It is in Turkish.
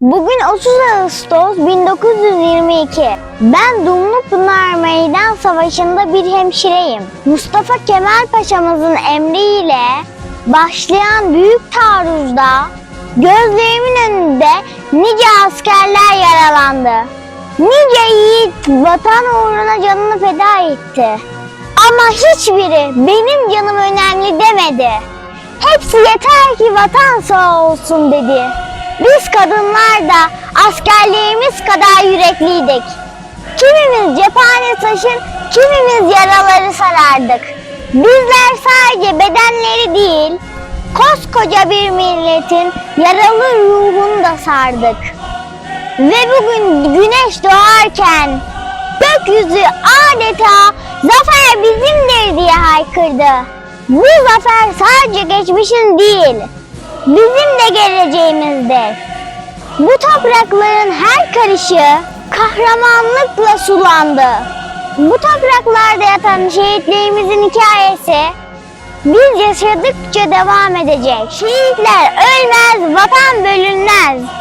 Bugün 30 Ağustos 1922. Ben Dumlupınar Meydan Savaşı'nda bir hemşireyim. Mustafa Kemal Paşa'mızın emriyle başlayan büyük taarruzda gözlerimin önünde nice askerler yaralandı. Nice yiğit vatan uğruna canını feda etti. Ama hiçbiri benim canım önemli demedi. Hepsi yeter ki vatan sağ olsun dedi. Biz kadınlar da askerlerimiz kadar yürekliydik. Kimimiz cephane taşır, kimimiz yaraları sarardık. Bizler sadece bedenleri değil, koskoca bir milletin yaralı ruhunu da sardık. Ve bugün güneş doğarken gökyüzü adeta zafer bizimdir diye haykırdı. Bu zafer sadece geçmişin değil, bizim de geleceğimizdir. Bu toprakların her karışı kahramanlıkla sulandı. Bu topraklarda yatan şehitlerimizin hikayesi biz yaşadıkça devam edecek. Şehitler ölmez, vatan bölünmez.